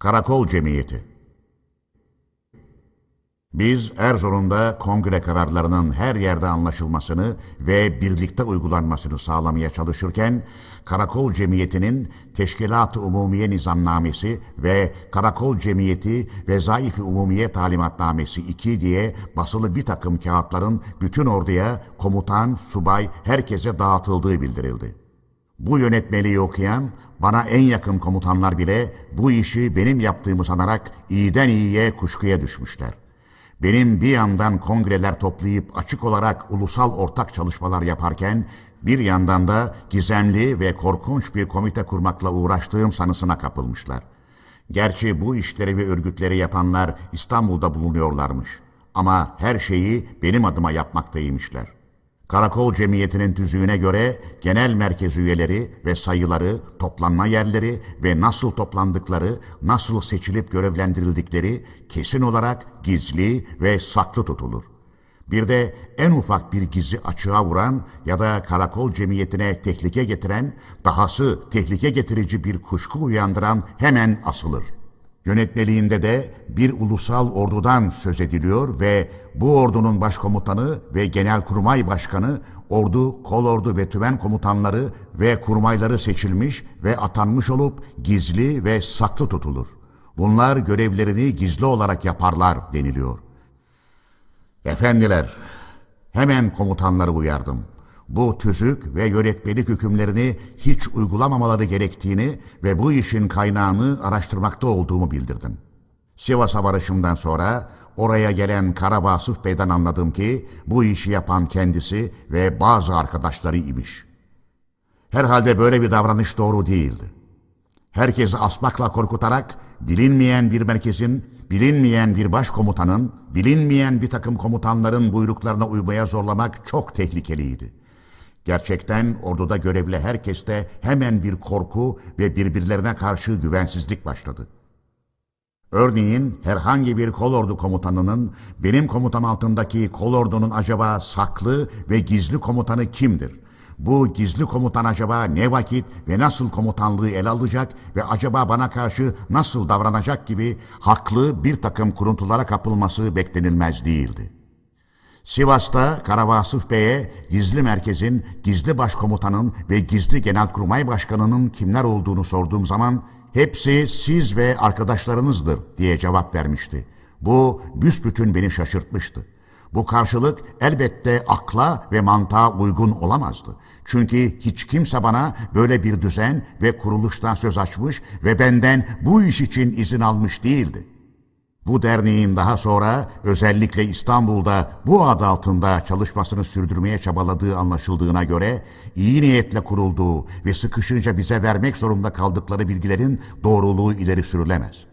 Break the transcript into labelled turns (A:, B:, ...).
A: Karakol Cemiyeti Biz Erzurum'da kongre kararlarının her yerde anlaşılmasını ve birlikte uygulanmasını sağlamaya çalışırken, Karakol Cemiyeti'nin Teşkilat-ı Umumiye Nizamnamesi ve Karakol Cemiyeti Vezaif-i Umumiye Talimatnamesi 2 diye basılı bir takım kağıtların bütün orduya, komutan, subay, herkese dağıtıldığı bildirildi. Bu yönetmeliği okuyan bana en yakın komutanlar bile bu işi benim yaptığımı sanarak iyiden iyiye kuşkuya düşmüşler. Benim bir yandan kongreler toplayıp açık olarak ulusal ortak çalışmalar yaparken bir yandan da gizemli ve korkunç bir komite kurmakla uğraştığım sanısına kapılmışlar. Gerçi bu işleri ve örgütleri yapanlar İstanbul'da bulunuyorlarmış. Ama her şeyi benim adıma yapmaktaymışlar. Karakol Cemiyeti'nin tüzüğüne göre genel merkez üyeleri ve sayıları, toplanma yerleri ve nasıl toplandıkları, nasıl seçilip görevlendirildikleri kesin olarak gizli ve saklı tutulur. Bir de en ufak bir gizli açığa vuran ya da karakol cemiyetine tehlike getiren, dahası tehlike getirici bir kuşku uyandıran hemen asılır. Yönetmeliğinde de bir ulusal ordudan söz ediliyor ve bu ordunun başkomutanı ve genelkurmay başkanı, ordu, kolordu ve tümen komutanları ve kurmayları seçilmiş ve atanmış olup gizli ve saklı tutulur. Bunlar görevlerini gizli olarak yaparlar deniliyor. Efendiler, hemen komutanları uyardım. Bu tüzük ve yönetmelik hükümlerini hiç uygulamamaları gerektiğini ve bu işin kaynağını araştırmakta olduğumu bildirdim. Sivas'a varışımdan sonra oraya gelen Karabasuf Bey'den anladım ki bu işi yapan kendisi ve bazı arkadaşları imiş. Herhalde böyle bir davranış doğru değildi. Herkesi asmakla korkutarak bilinmeyen bir merkezin, bilinmeyen bir başkomutanın, bilinmeyen bir takım komutanların buyruklarına uymaya zorlamak çok tehlikeliydi. Gerçekten orduda görevli herkeste hemen bir korku ve birbirlerine karşı güvensizlik başladı. Örneğin herhangi bir kolordu komutanının benim komutam altındaki kolordunun acaba saklı ve gizli komutanı kimdir? Bu gizli komutan acaba ne vakit ve nasıl komutanlığı ele alacak ve acaba bana karşı nasıl davranacak gibi haklı bir takım kuruntulara kapılması beklenilmez değildi. Sivas'ta Karavasıf Bey'e gizli merkezin, gizli başkomutanın ve gizli genelkurmay başkanının kimler olduğunu sorduğum zaman hepsi siz ve arkadaşlarınızdır diye cevap vermişti. Bu büsbütün beni şaşırtmıştı. Bu karşılık elbette akla ve mantığa uygun olamazdı. Çünkü hiç kimse bana böyle bir düzen ve kuruluştan söz açmış ve benden bu iş için izin almış değildi. Bu derneğin daha sonra özellikle İstanbul'da bu adı altında çalışmasını sürdürmeye çabaladığı anlaşıldığına göre iyi niyetle kurulduğu ve sıkışınca bize vermek zorunda kaldıkları bilgilerin doğruluğu ileri sürülemez.